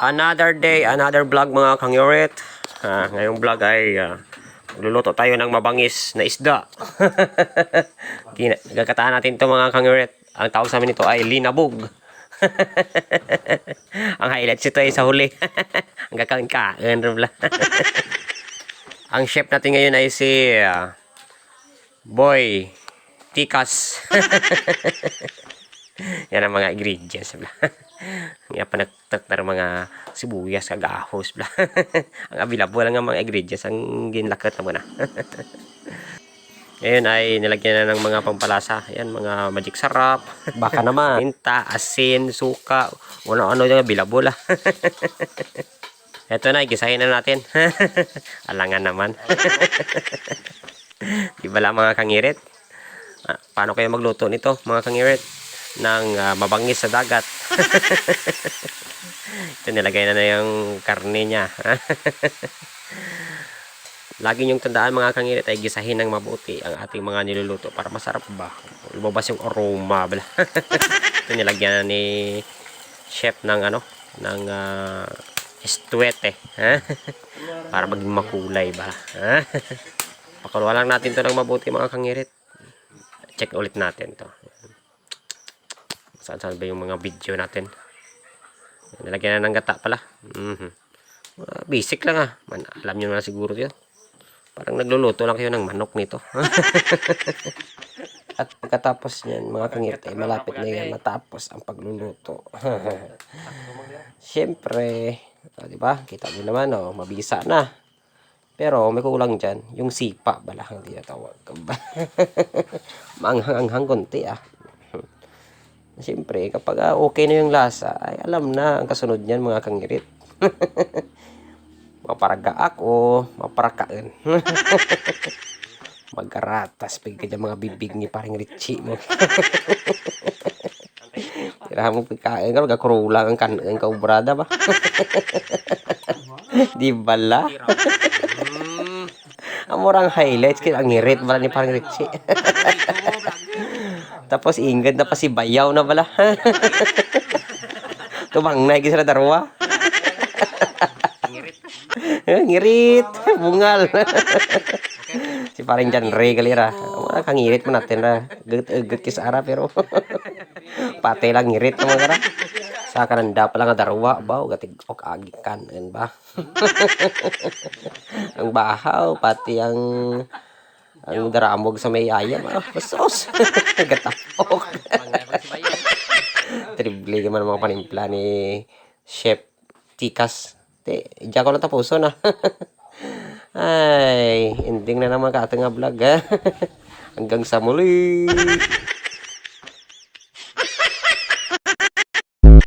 Another day, another vlog mga kangyurit. Ah, ngayong vlog ay ah, magluluto tayo ng mabangis na isda. Gagataan natin ito mga kangyurit. Ang tawag sa amin ito ay linabog. Ang highlights ito ay sa huli. Ang rin pala. Ang chef natin ngayon ay si ah, Boy Tikas. Yan ang mga ingredients. Bla. Nga panagtak na mga sibuyas, kagahos. Bla. ang available lang ang mga ingredients. Ang ginlakat na muna. Ngayon ay nilagyan na ng mga pampalasa. Ayan, mga magic sarap. Baka naman. Minta, asin, suka. Wala ano yung bilabula. Ito na, gisahin na natin. Alangan naman. Di ba lang mga kangirit? Ah, paano kayo magluto nito mga kangirit? Ng ah, mabangis sa dagat. Ito nilagay na na yung karne niya. Lagi niyong tandaan mga kangirit ay gisahin ng mabuti ang ating mga niluluto para masarap ba. Lumabas yung aroma. Ito nilagyan na ni chef ng ano, ng uh, estuete. Ha? para maging makulay ba. Pakuluan lang natin to ng mabuti mga kangirit. Check ulit natin to. Saan saan ba yung mga video natin? Nilagyan na ng gata pala. Mhm. Ah, basic lang ah. Man, alam nyo na siguro yun. Parang nagluluto lang kayo ng manok nito. At pagkatapos niyan, mga kangirit, ay malapit na yan matapos ang pagluluto. Siyempre, ah, di ba? Kita mo naman, oh, mabisa na. Pero may kulang dyan, yung sipa bala ang tinatawag. Maanghang-anghang konti ah. Siyempre, kapag ah, okay na yung lasa, ay alam na ang kasunod niyan mga kangirit. maparagaak o maparakaan. Magkaratas ganyan mga bibig ni paring Richie mo. Tirahan mo pagkain ka, magkakurulang ang kanan ka brada ba? Di bala? Amorang highlights kaya ang ngirit bala ni parang Richie. Tapos ingad na pa si Bayaw na bala. Tumang na sa darwa. ngirit. Bungal. si paring Jan Ray galera. Wala kang ngirit mo natin na. Gut kis ara pero pate lang ngirit mo gara. Sa kananda pa lang darwa ba gatig ok agikan kan ba. ang bahaw pati ang ang daramog sa may ayam. Ah, basos. Gatapok. Triple man ang mga panimpla ni Chef Tikas. Te, diyan ko lang tapuso na. Ay, ending na naman ka ating vlog ha. Hanggang sa muli.